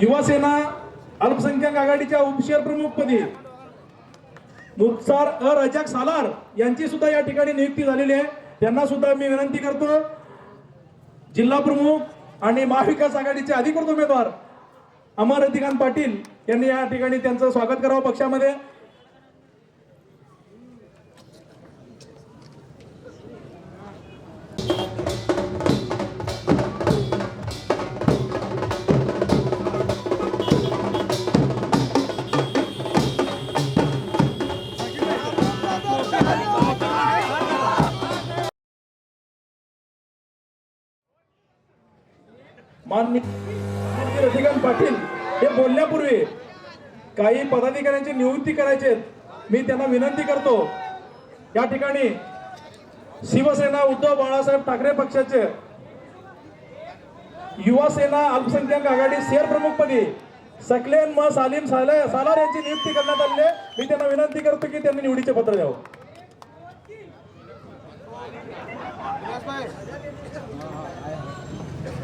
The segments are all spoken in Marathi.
युवासेना अल्पसंख्याक आघाडीच्या उपशहर प्रमुखपदी मुक्तार अ रजाक सालार यांची सुद्धा या ठिकाणी नियुक्ती झालेली आहे. त्यांना सुद्धा मी विनंती करतो जिल्हा प्रमुख आणि महाविकास आघाडीचे अधिकृत उमेदवार अमर रतिकांत पाटील यांनी या ठिकाणी त्यांचं स्वागत करावं पक्षामध्ये. माननीय रसिकांत पाटील हे बोलण्यापूर्वी काही पदाधिकाऱ्यांची नियुक्ती करायचे मी त्यांना विनंती करतो. या ठिकाणी शिवसेना उद्धव बाळासाहेब ठाकरे पक्षाचे युवा सेना अल्पसंख्याक आघाडी शेअर प्रमुखपदी सकलेन म सालीम साले- सालार यांची नियुक्ती करण्यात आली आहे. मी त्यांना विनंती करतो की त्यांनी निवडीचे पत्र द्यावं.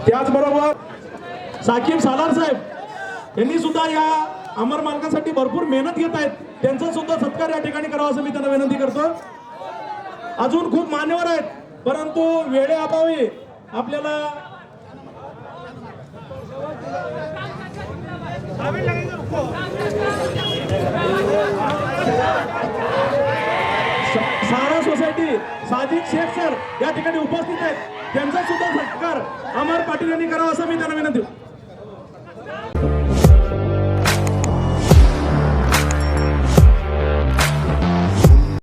त्याचबरोबर साकीब सालार साहेब यांनी सुद्धा या अमर मालकांसाठी भरपूर मेहनत घेत आहेत. त्यांचा सुद्धा सत्कार या ठिकाणी करावा असं मी त्यांना विनंती करतो. अजून खूप मान्यवर आहेत परंतु वेळेअभावी आपल्याला सारा साजिद शेख सर या ठिकाणी उपस्थित आहेत. त्यांचा सुद्धा सत्कार अमर पाटील यांनी करावा असं मी त्यांना विनंती